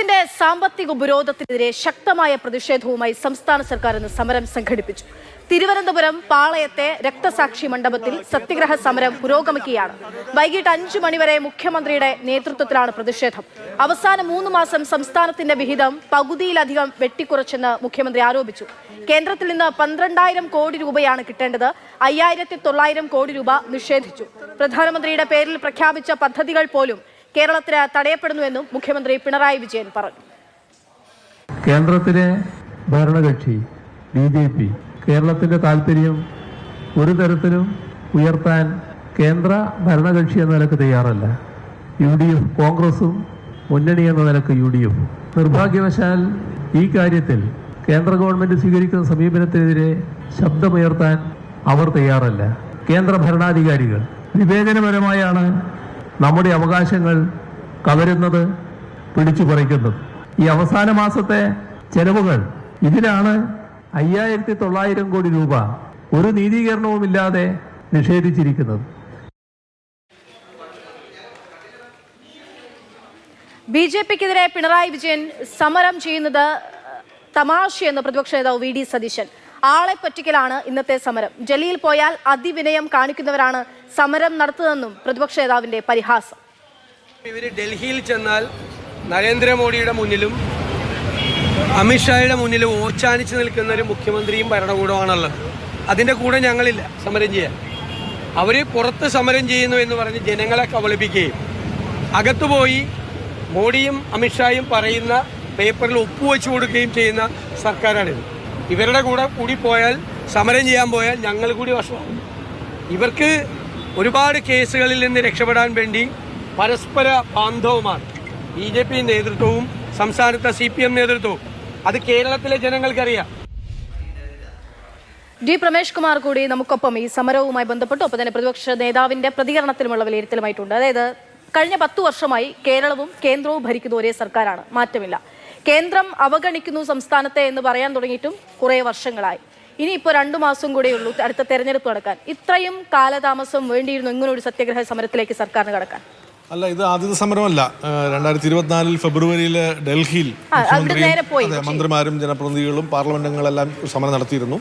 കേന്ദ്രത്തിന്റെ സാമ്പത്തിക ഉപരോധത്തിനെതിരെ ശക്തമായ പ്രതിഷേധവുമായി സംസ്ഥാന സർക്കാർ ഇന്ന് സമരം സംഘടിപ്പിച്ചു. തിരുവനന്തപുരം പാളയത്തെ രക്തസാക്ഷി മണ്ഡപത്തിൽ സത്യഗ്രഹ സമരം പുരോഗമിക്കുകയാണ്. വൈകിട്ട് അഞ്ചു മണിവരെ മുഖ്യമന്ത്രിയുടെ നേതൃത്വത്തിലാണ് പ്രതിഷേധം. അവസാന മൂന്ന് മാസം സംസ്ഥാനത്തിന്റെ വിഹിതം പകുതിയിലധികം വെട്ടിക്കുറച്ചെന്ന് മുഖ്യമന്ത്രി ആരോപിച്ചു. കേന്ദ്രത്തിൽ നിന്ന് പന്ത്രണ്ടായിരം കോടി രൂപയാണ് കിട്ടേണ്ടത്. അയ്യായിരത്തി തൊള്ളായിരം കോടി രൂപ നിഷേധിച്ചു. പ്രധാനമന്ത്രിയുടെ പേരിൽ പ്രഖ്യാപിച്ച പദ്ധതികൾ പോലും കേരളത്തിന് തടയപ്പെടുന്നുവെന്നും മുഖ്യമന്ത്രി പിണറായി വിജയൻ പറഞ്ഞു. കേന്ദ്രത്തിലെ ഭരണകക്ഷി ബി ജെ പി കേരളത്തിന്റെ താല്പര്യം ഒരു തരത്തിലും ഉയർത്താൻ കേന്ദ്ര ഭരണകക്ഷി എന്ന നിലയ്ക്ക് തയ്യാറല്ല. യു ഡി എഫ് കോൺഗ്രസും മുന്നണി എന്ന നിലയ്ക്ക് യു ഡി എഫ്. നിർഭാഗ്യവശാൽ ഈ കാര്യത്തിൽ കേന്ദ്ര ഗവൺമെന്റ് സ്വീകരിക്കുന്ന സമീപനത്തിനെതിരെ ശബ്ദമുയർത്താൻ അവർ തയ്യാറല്ല. കേന്ദ്ര ഭരണാധികാരികൾ വിവേചനപരമായാണ് നമ്മുടെ അവകാശങ്ങൾ കവരുന്നത് പിടിച്ചു പറിക്കുന്നത്. ഈ അവസാന മാസത്തെ ചെലവുകൾ ഇതിനാണ് അയ്യായിരത്തി തൊള്ളായിരം കോടി രൂപ ഒരു നീതീകരണവും ഇല്ലാതെ നിഷേധിച്ചിരിക്കുന്നത്. ബി ജെ പിക്കെതിരെ പിണറായി വിജയൻ സമരം ചെയ്യുന്നത് തമാശയെന്ന് പ്രതിപക്ഷ നേതാവ് വി ഡി സതീശൻ. ആളെ പറ്റിക്കലാണ് ഇന്നത്തെ സമരം. ജലീൽ പോയാൽ അതിവിനയം കാണിക്കുന്നവരാണ് സമരം നടത്തുന്നതെന്നും പ്രതിപക്ഷ നേതാവിന്റെ പരിഹാസം. ഇവർ ഡൽഹിയിൽ ചെന്നാൽ നരേന്ദ്രമോദിയുടെ മുന്നിലും അമിത്ഷായുടെ മുന്നിലും ഓച്ചാനിച്ച് നിൽക്കുന്ന ഒരു മുഖ്യമന്ത്രിയും ഭരണകൂടമാണുള്ളത് അതിന്റെ കൂടെ ഞങ്ങളില്ല സമരം ചെയ്യാൻ. അവർ പുറത്ത് സമരം ചെയ്യുന്നു എന്ന് പറഞ്ഞ് ജനങ്ങളെ കബളിപ്പിക്കുകയും അകത്തു പോയി മോഡിയും അമിത്ഷായും പറയുന്ന പേപ്പറിൽ ഒപ്പുവെച്ചു കൊടുക്കുകയും ചെയ്യുന്ന സർക്കാരാണിത്. ഇവരുടെ കൂടെ കൂടി പോയാൽ സമരം ചെയ്യാൻ പോയാൽ ഞങ്ങൾ കൂടി വഷമാകും ഇവർക്ക് ഒരുപാട് കേസുകളിൽ നിന്ന് രക്ഷപ്പെടാൻ വേണ്ടി പരസ്പര ബാന്ധവുമാണ്. ബി ജെ പി നേതൃത്വവും സംസ്ഥാനത്തെ സി പി എം നേതൃത്വവും. അത് കേരളത്തിലെ ജനങ്ങൾക്കറിയാം. ഡി പ്രമേഷ് കുമാർ കൂടി നമുക്കൊപ്പം ഈ സമരവുമായി ബന്ധപ്പെട്ട്. ഒപ്പം തന്നെ പ്രതിപക്ഷ നേതാവിന്റെ പ്രതികരണത്തിലുമുള്ള വിലയിരുത്തലുമായിട്ടുണ്ട്. അതായത് കഴിഞ്ഞ പത്തു വർഷമായി കേരളവും കേന്ദ്രവും ഭരിക്കുന്ന ഒരേ സർക്കാരാണ്. മാറ്റമില്ല. കേന്ദ്രം അവഗണിക്കുന്നു സംസ്ഥാനത്തെ എന്ന് പറയാൻ തുടങ്ങിയിട്ടും കുറേ വർഷങ്ങളായി. ഇനി ഇപ്പോൾ രണ്ടു മാസം കൂടെ ഉള്ളൂ അടുത്ത തെരഞ്ഞെടുപ്പ് നടക്കാൻ. ഇത്രയും കാലതാമസം വേണ്ടിയിരുന്നു ഇങ്ങനെ ഒരു സത്യഗ്രഹ സമരത്തിലേക്ക് സർക്കാരിന് കടക്കാൻ. അല്ല ഇത് ആദ്യത്തെ സമരമല്ല. രണ്ടായിരത്തി ഇരുപത്തിനാലിൽ ഫെബ്രുവരിയിൽ ഡൽഹിയിൽ മന്ത്രിമാരും ജനപ്രതിനിധികളും പാർലമെന്റ് അംഗങ്ങളെല്ലാം സമരം നടത്തിയിരുന്നു.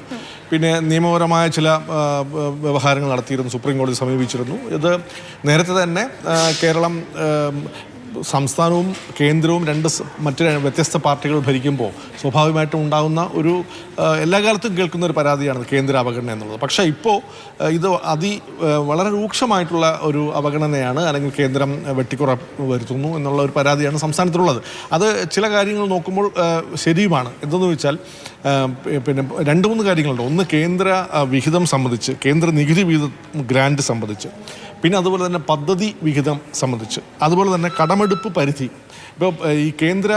പിന്നെ നിയമപരമായ ചില വ്യവഹാരങ്ങൾ നടത്തിയിരുന്നു. സുപ്രീം കോടതി സമീപിച്ചിരുന്നു. ഇത് നേരത്തെ തന്നെ കേരളം സംസ്ഥാനവും കേന്ദ്രവും രണ്ട് മറ്റ് വ്യത്യസ്ത പാർട്ടികൾ ഭരിക്കുമ്പോൾ സ്വാഭാവികമായിട്ടും ഉണ്ടാകുന്ന ഒരു എല്ലാ കാലത്തും കേൾക്കുന്ന ഒരു പരാതിയാണ് കേന്ദ്ര അവഗണന എന്നുള്ളത്. പക്ഷേ ഇപ്പോൾ ഇത് അതി വളരെ രൂക്ഷമായിട്ടുള്ള ഒരു അവഗണനയാണ് അല്ലെങ്കിൽ കേന്ദ്രം വെട്ടിക്കുറ വരുത്തുന്നു എന്നുള്ള ഒരു പരാതിയാണ് സംസ്ഥാനത്തിലുള്ളത്. അത് ചില കാര്യങ്ങൾ നോക്കുമ്പോൾ ശരിയുമാണ്. എന്തെന്ന് വെച്ചാൽ പിന്നെ രണ്ട് മൂന്ന് കാര്യങ്ങളുണ്ട്. ഒന്ന് കേന്ദ്ര വിഹിതം സംബന്ധിച്ച് കേന്ദ്ര നികുതി വിഹിതം ഗ്രാൻഡ് സംബന്ധിച്ച്. പിന്നെ അതുപോലെ തന്നെ പദ്ധതി വിഹിതം സംബന്ധിച്ച്. അതുപോലെ തന്നെ കടമെടുപ്പ് പരിധി. ഇപ്പോൾ ഈ കേന്ദ്ര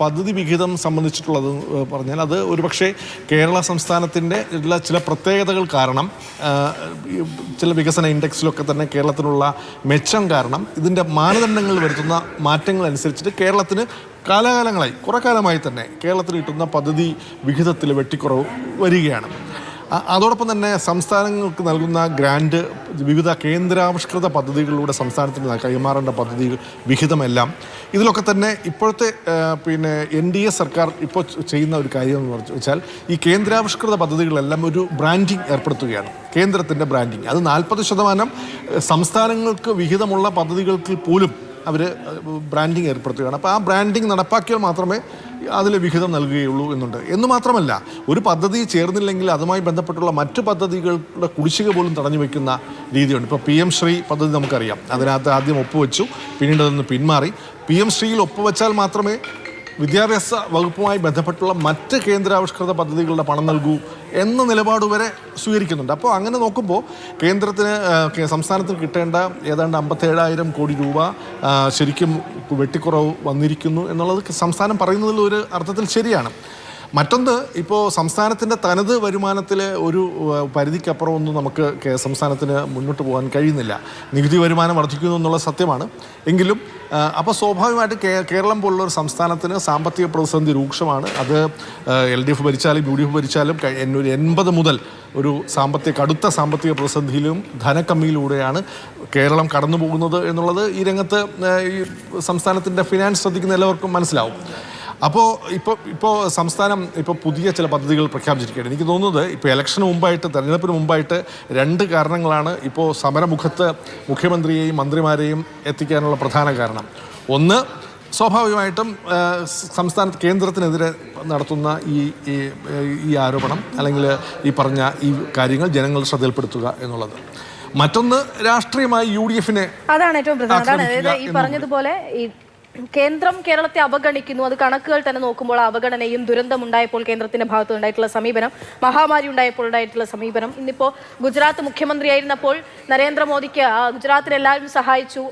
പദ്ധതി വിഹിതം സംബന്ധിച്ചിട്ടുള്ളത് പറഞ്ഞാൽ അത് ഒരുപക്ഷെ കേരള സംസ്ഥാനത്തിന്റെ ഉള്ള ചില പ്രത്യേകതകൾ കാരണം ചില വികസന ഇൻഡെക്സിലൊക്കെ തന്നെ കേരളത്തിനുള്ള മെച്ചം കാരണം ഇതിന്റെ മാനദണ്ഡങ്ങൾ വരുത്തുന്ന മാറ്റങ്ങൾ അനുസരിച്ചിട്ട് കേരളത്തിന് കാലാകാലങ്ങളായി കുറേ കാലമായി തന്നെ കേരളത്തിന് കിട്ടുന്ന പദ്ധതി വിഹിതത്തിൽ വെട്ടിക്കുറവ് വരികയാണ്. അതോടൊപ്പം തന്നെ സംസ്ഥാനങ്ങൾക്ക് നൽകുന്ന ഗ്രാൻഡ് വിവിധ കേന്ദ്രാവിഷ്കൃത പദ്ധതികളിലൂടെ സംസ്ഥാനത്തിന് കൈമാറേണ്ട പദ്ധതികൾ വിഹിതമെല്ലാം. ഇതിലൊക്കെ തന്നെ ഇപ്പോഴത്തെ പിന്നെ എൻ ഡി എ സർക്കാർ ഇപ്പോൾ ചെയ്യുന്ന ഒരു കാര്യം എന്ന് പറഞ്ഞു വെച്ചാൽ ഈ കേന്ദ്രാവിഷ്കൃത പദ്ധതികളെല്ലാം ഒരു ബ്രാൻഡിങ് ഏർപ്പെടുത്തുകയാണ്. കേന്ദ്രത്തിന്റെ ബ്രാൻഡിങ്. അത് നാൽപ്പത് ശതമാനം സംസ്ഥാനങ്ങൾക്ക് വിഹിതമുള്ള പദ്ധതികൾക്ക് പോലും അവർ ബ്രാൻഡിങ് ഏർപ്പെടുത്തുകയാണ്. അപ്പോൾ ആ ബ്രാൻഡിങ് നടപ്പാക്കിയാൽ മാത്രമേ അതിൽ വിഹിതം നൽകുകയുള്ളൂ എന്നുണ്ട്. എന്ന് മാത്രമല്ല ഒരു പദ്ധതി ചേർന്നില്ലെങ്കിൽ അതുമായി ബന്ധപ്പെട്ടുള്ള മറ്റു പദ്ധതികളുടെ കുടിശ്ശിക പോലും തടഞ്ഞു വെക്കുന്ന രീതിയുണ്ട്. ഇപ്പോൾ പി എം ശ്രീ പദ്ധതി നമുക്കറിയാം. അതിനകത്ത് ആദ്യം ഒപ്പുവെച്ചു പിന്നീട് അതൊന്ന് പിന്മാറി. പി എം ശ്രീയിൽ ഒപ്പുവെച്ചാൽ മാത്രമേ വിദ്യാഭ്യാസ വകുപ്പുമായി ബന്ധപ്പെട്ടുള്ള മറ്റ് കേന്ദ്രാവിഷ്കൃത പദ്ധതികളുടെ പണം നൽകൂ എന്ന നിലപാട് വരെ സ്വീകരിക്കുന്നുണ്ട്. അപ്പോൾ അങ്ങനെ നോക്കുമ്പോൾ കേന്ദ്രത്തിന് സംസ്ഥാനത്തിന് കിട്ടേണ്ട ഏതാണ്ട് അമ്പത്തേഴായിരം കോടി രൂപ ശരിക്കും വെട്ടിക്കുറവ് വന്നിരിക്കുന്നു എന്നുള്ളത് സംസ്ഥാനം പറയുന്നതിൽ ഒരു അർത്ഥത്തിൽ ശരിയാണ്. മറ്റൊന്ന് ഇപ്പോൾ സംസ്ഥാനത്തിന്റെ തനത് വരുമാനത്തിൽ ഒരു പരിധിക്കപ്പുറമൊന്നും നമുക്ക് സംസ്ഥാനത്തിന് മുന്നോട്ട് പോകാൻ കഴിയുന്നില്ല. നികുതി വരുമാനം വർദ്ധിക്കുന്നു എന്നുള്ള സത്യമാണ്. എങ്കിലും അപ്പോൾ സ്വാഭാവികമായിട്ട് കേരളം പോലുള്ള ഒരു സംസ്ഥാനത്തിന് സാമ്പത്തിക പ്രതിസന്ധി രൂക്ഷമാണ്. അത് എൽ ഡി എഫ് ഭരിച്ചാലും യു ഡി എഫ് ഭരിച്ചാലും ഒരു എൺപത് മുതൽ ഒരു സാമ്പത്തിക കടുത്ത സാമ്പത്തിക പ്രതിസന്ധിയിലും ധനക്കമ്മിയിലൂടെയാണ് കേരളം കടന്നു പോകുന്നത് എന്നുള്ളത് ഈ രംഗത്ത് ഈ സംസ്ഥാനത്തിന്റെ ഫിനാൻസ് ശ്രദ്ധിക്കുന്ന എല്ലാവർക്കും മനസ്സിലാവും. അപ്പോൾ ഇപ്പോൾ ഇപ്പോൾ സംസ്ഥാനം ഇപ്പോൾ പുതിയ ചില പദ്ധതികൾ പ്രഖ്യാപിച്ചിരിക്കുകയാണ്. എനിക്ക് തോന്നുന്നത് ഇപ്പോൾ ഇലക്ഷന് മുമ്പായിട്ട് തെരഞ്ഞെടുപ്പിന് മുമ്പായിട്ട് രണ്ട് കാരണങ്ങളാണ് ഇപ്പോൾ സമരമുഖത്ത് മുഖ്യമന്ത്രിയെയും മന്ത്രിമാരെയും എത്തിക്കാനുള്ള പ്രധാന കാരണം. ഒന്ന് സ്വാഭാവികമായിട്ടും സംസ്ഥാന കേന്ദ്രത്തിനെതിരെ നടത്തുന്ന ഈ ഈ ആരോപണം അല്ലെങ്കിൽ ഈ പറഞ്ഞ ഈ കാര്യങ്ങൾ ജനങ്ങൾ ശ്രദ്ധയിൽപ്പെടുത്തുക എന്നുള്ളത്. മറ്റൊന്ന് രാഷ്ട്രീയമായി യു ഡി എഫിനെ അതാണ് ഏറ്റവും പ്രധാനം. അതാണ് അതായത് ഈ പറഞ്ഞതുപോലെ ഈ കേന്ദ്രം കേരളത്തെ അവഗണിക്കുന്നു. അത് കണക്കുകൾ തന്നെ നോക്കുമ്പോൾ അവഗണനയും ദുരന്തം ഉണ്ടായപ്പോൾ കേന്ദ്രത്തിന്റെ ഭാഗത്ത് ഉണ്ടായിട്ടുള്ള സമീപനം മഹാമാരി ഉണ്ടായപ്പോൾ ഉണ്ടായിട്ടുള്ള സമീപനം. ഇന്നിപ്പോ ഗുജറാത്ത് മുഖ്യമന്ത്രിയായിരുന്നപ്പോൾ നരേന്ദ്രമോദിക്ക് ഗുജറാത്തിൽ എല്ലാവരും സഹായിച്ചു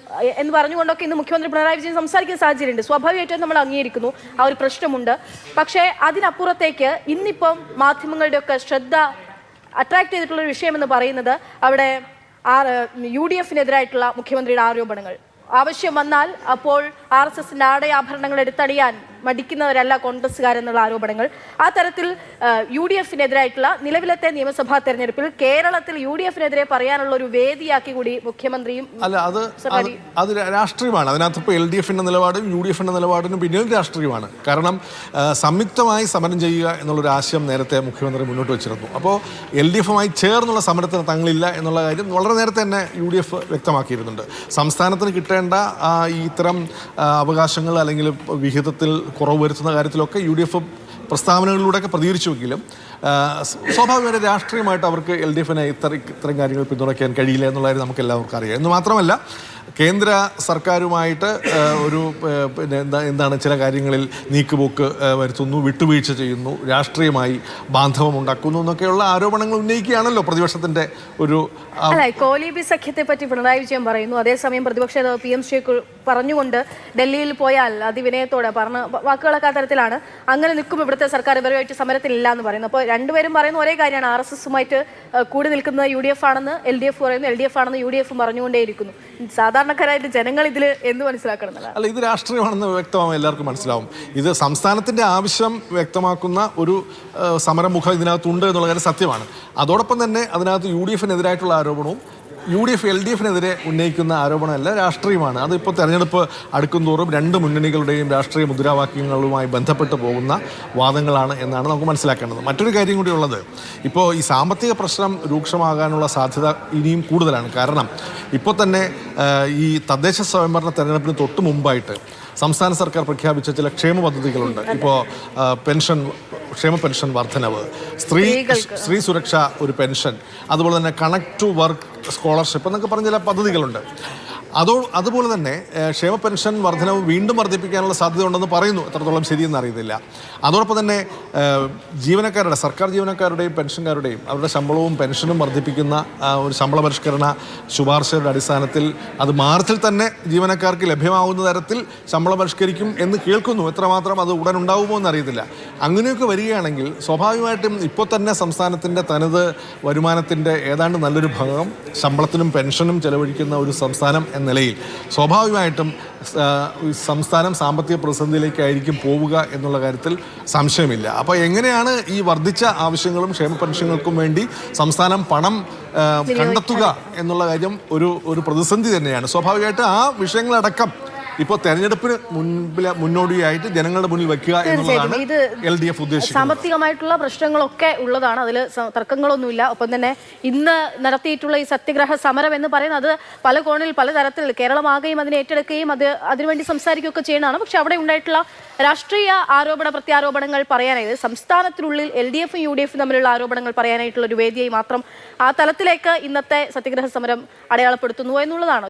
എന്ന് പറഞ്ഞുകൊണ്ടൊക്കെ ഇന്ന് മുഖ്യമന്ത്രി പിണറായി വിജയൻ സംസാരിക്കുന്ന സാഹചര്യമുണ്ട്. സ്വാഭാവികമായിട്ടും നമ്മൾ അംഗീകരിക്കുന്നു. ആ ഒരു പ്രശ്നമുണ്ട്. പക്ഷേ അതിനപ്പുറത്തേക്ക് ഇന്നിപ്പം മാധ്യമങ്ങളുടെയൊക്കെ ശ്രദ്ധ അട്രാക്ട് ചെയ്തിട്ടുള്ള ഒരു വിഷയമെന്ന് പറയുന്നത് അവിടെ ആർ യു ഡി എഫിനെതിരായിട്ടുള്ള മുഖ്യമന്ത്രിയുടെ ആരോപണങ്ങൾ. ആവശ്യം വന്നാൽ അപ്പോൾ ആർ എസ് എസിന്റെ ആടയാഭരണങ്ങൾ എടുത്തടിയാൻ മടിക്കുന്നവരല്ല കോൺഗ്രസ്സുകാരെന്നുള്ള ആരോപണങ്ങൾ. ആ തരത്തിൽ യു ഡി എഫിനെതിരായിട്ടുള്ള നിലവിലത്തെ നിയമസഭാ തെരഞ്ഞെടുപ്പിൽ കേരളത്തിൽ യു ഡി എഫിനെതിരെ പറയാനുള്ള ഒരു വേദിയാക്കി കൂടി മുഖ്യമന്ത്രിയും അല്ല അത് അത് രാഷ്ട്രീയമാണ്. അതിനകത്ത് ഇപ്പോൾ എൽ ഡി എഫിന്റെ നിലപാടും യു ഡി എഫിന്റെ നിലപാടിനും പിന്നിൽ രാഷ്ട്രീയമാണ്. കാരണം സംയുക്തമായി സമരം ചെയ്യുക എന്നുള്ളൊരു ആശയം നേരത്തെ മുഖ്യമന്ത്രി മുന്നോട്ട് വെച്ചിരുന്നു. അപ്പോൾ എൽ ഡി എഫുമായി ചേർന്നുള്ള സമരത്തിന് തങ്ങളില്ല എന്നുള്ള കാര്യം വളരെ നേരത്തെ തന്നെ യു ഡി എഫ് വ്യക്തമാക്കിയിരുന്നുണ്ട് സംസ്ഥാനത്തിന് കിട്ടേണ്ട ഈ ഇത്തരം അവകാശങ്ങൾ അല്ലെങ്കിൽ വിഹിതത്തിൽ കുറവ് വരുത്തുന്ന കാര്യത്തിലൊക്കെ യു ഡി എഫ് പ്രസ്താവനകളിലൂടെയൊക്കെ പ്രതികരിച്ചുവെങ്കിലും സ്വാഭാവികമായിട്ട് രാഷ്ട്രീയമായിട്ട് അവർക്ക് എൽ ഡി എഫിനെ ഇത്ര ഇത്തരം കാര്യങ്ങൾ പിന്തുണയ്ക്കാൻ കഴിയില്ല എന്നുള്ള കാര്യം നമുക്ക് എല്ലാവർക്കും അറിയാം. എന്ന് മാത്രമല്ല കേന്ദ്ര സർക്കാരുമായിട്ട് ഒരു പിന്നെ എന്താ എന്താണ് ചില കാര്യങ്ങളിൽ നീക്കുപോക്ക് വരുത്തുന്നു വിട്ടുവീഴ്ച ചെയ്യുന്നു രാഷ്ട്രീയമായി ബാന്ധവം ഉണ്ടാക്കുന്നു എന്നൊക്കെയുള്ള ആരോപണങ്ങൾ ഉന്നയിക്കുകയാണല്ലോ പ്രതിപക്ഷത്തിന്റെ ഒരു അല്ല കോലീബി സഖ്യത്തെ പറ്റി പിണറായി വിജയൻ പറയുന്നു. അതേസമയം പ്രതിപക്ഷ നേതാവ് പി എം ശ്രീ പറഞ്ഞുകൊണ്ട് ഡൽഹിയിൽ പോയാൽ അതിവിനയത്തോടെ പറഞ്ഞ വാക്കുകളൊക്കെ തരത്തിലാണ്. അങ്ങനെ നിൽക്കും ഇവിടുത്തെ സർക്കാർ ഇവരുമായിട്ട് സമരത്തിലില്ല എന്ന് പറയുന്നു. അപ്പോൾ രണ്ടുപേരും പറയുന്ന ഒരേ കാര്യമാണ്. ആർ എസ് എസുമായിട്ട് കൂടി നിൽക്കുന്നത് യു ഡി എഫ് ആണെന്ന് എൽ ഡി എഫ് പറയുന്നു എൽ ഡി എഫ് ആണെന്ന് യു ഡി എഫും പറഞ്ഞുകൊണ്ടേയിരിക്കുന്നു. സാധാരണക്കാരായിട്ട് ജനങ്ങൾ ഇതിൽ എന്ത് മനസ്സിലാക്കണം അല്ല ഇത് രാഷ്ട്രീയമാണെന്ന് വ്യക്തമാവും എല്ലാവർക്കും മനസ്സിലാവും. ഇത് സംസ്ഥാനത്തിന്റെ ആവശ്യം വ്യക്തമാക്കുന്ന ഒരു സമരമുഖം ഇതിനകത്തുണ്ട് എന്നുള്ള കാര്യം സത്യമാണ്. അതോടൊപ്പം തന്നെ അതിനകത്ത് യു ഡി എഫിനെതിരായിട്ടുള്ള ആരോപണവും U D F L D എഫിനെതിരെ ഉന്നയിക്കുന്ന ആരോപണമല്ല രാഷ്ട്രീയമാണ്. അതിപ്പോൾ തെരഞ്ഞെടുപ്പ് അടുക്കുന്തോറും രണ്ട് മുന്നണികളുടെയും രാഷ്ട്രീയ മുദ്രാവാക്യങ്ങളുമായി ബന്ധപ്പെട്ട് പോകുന്ന വാദങ്ങളാണ് എന്നാണ് നമുക്ക് മനസ്സിലാക്കേണ്ടത്. മറ്റൊരു കാര്യം കൂടി ഉള്ളത്. ഇപ്പോൾ ഈ സാമ്പത്തിക പ്രശ്നം രൂക്ഷമാകാനുള്ള സാധ്യത ഇനിയും കൂടുതലാണ്. കാരണം ഇപ്പോൾ തന്നെ ഈ തദ്ദേശ സ്വയംഭരണ തെരഞ്ഞെടുപ്പിന് തൊട്ട് മുമ്പായിട്ട് സംസ്ഥാന സർക്കാർ പ്രഖ്യാപിച്ച ചില ക്ഷേമ പദ്ധതികളുണ്ട്. ഇപ്പോൾ പെൻഷൻ ക്ഷേമ പെൻഷൻ വർധനവ്. സ്ത്രീ സ്ത്രീ സുരക്ഷ ഒരു പെൻഷൻ. അതുപോലെ തന്നെ കണക്ട് ടു വർക്ക് സ്കോളർഷിപ്പ് എന്നൊക്കെ പറഞ്ഞ ചില പദ്ധതികളുണ്ട്. അതോ അതുപോലെ തന്നെ ക്ഷേമ പെൻഷൻ വർധനവ് വീണ്ടും വർദ്ധിപ്പിക്കാനുള്ള സാധ്യത ഉണ്ടെന്ന് പറയുന്നു. എത്രത്തോളം ശരിയെന്ന് അറിയത്തില്ല. അതോടൊപ്പം തന്നെ ജീവനക്കാരുടെ സർക്കാർ ജീവനക്കാരുടെയും പെൻഷൻകാരുടെയും അവരുടെ ശമ്പളവും പെൻഷനും വർദ്ധിപ്പിക്കുന്ന ഒരു ശമ്പള പരിഷ്കരണ ശുപാർശയുടെ അടിസ്ഥാനത്തിൽ അത് മാർച്ചിൽ തന്നെ ജീവനക്കാർക്ക് ലഭ്യമാകുന്ന തരത്തിൽ ശമ്പളം പരിഷ്കരിക്കും എന്ന് കേൾക്കുന്നു. എത്രമാത്രം അത് ഉടൻ ഉണ്ടാവുമോ എന്നറിയത്തില്ല. അങ്ങനെയൊക്കെ വരികയാണെങ്കിൽ സ്വാഭാവികമായിട്ടും ഇപ്പോൾ തന്നെ സംസ്ഥാനത്തിന്റെ തനത് വരുമാനത്തിന്റെ ഏതാണ്ട് നല്ലൊരു ഭാഗം ശമ്പളത്തിനും പെൻഷനും ചെലവഴിക്കുന്ന ഒരു സംസ്ഥാനം എന്ന നിലയിൽ സ്വാഭാവികമായിട്ടും സംസ്ഥാനം സാമ്പത്തിക പ്രതിസന്ധിയിലേക്കായിരിക്കും പോവുക എന്നുള്ള കാര്യത്തിൽ സംശയമില്ല. അപ്പോൾ എങ്ങനെയാണ് ഈ വർദ്ധിച്ച ആവശ്യങ്ങളും ക്ഷേമ പെൻഷനുകൾക്കും വേണ്ടി സംസ്ഥാനം പണം കണ്ടെത്തുക എന്നുള്ള കാര്യം ഒരു ഒരു പ്രതിസന്ധി തന്നെയാണ്. സ്വാഭാവികമായിട്ട് ആ വിഷയങ്ങളടക്കം ഇപ്പോൾ തെരഞ്ഞെടുപ്പിന് മുൻപിലെ മുന്നോടിയായിട്ട് ജനങ്ങളുടെ മുന്നിൽ വെക്കുക എന്നുള്ളതാണ് എൽ ഡി എഫ് ഉദ്ദേശിക്കുന്നത്. സാമ്പത്തികമായിട്ടുള്ള പ്രശ്നങ്ങളൊക്കെ ഉള്ളതാണ്. അതിൽ തർക്കങ്ങളൊന്നുമില്ല. ഒപ്പം തന്നെ ഇന്ന് നടത്തിയിട്ടുള്ള ഈ സത്യഗ്രഹ സമരം എന്ന് പറയുന്നത് അത് പല കോണിൽ പല തരത്തിൽ കേരളമാകെയും അതിനെ ഏറ്റെടുക്കുകയും അത് അതിനുവേണ്ടി സംസാരിക്കുകയൊക്കെ ചെയ്യുന്നതാണ്. പക്ഷെ അവിടെ ഉണ്ടായിട്ടുള്ള രാഷ്ട്രീയ ആരോപണ പ്രത്യാരോപണങ്ങൾ പറയാനായത് സംസ്ഥാനത്തിനുള്ളിൽ എൽ ഡി എഫും യു ഡി എഫും തമ്മിലുള്ള ആരോപണങ്ങൾ പറയാനായിട്ടുള്ള ഒരു വേദിയായി മാത്രം ആ തലത്തിലേക്ക് ഇന്നത്തെ സത്യഗ്രഹ സമരം അടയാളപ്പെടുത്തുന്നു എന്നുള്ളതാണ്.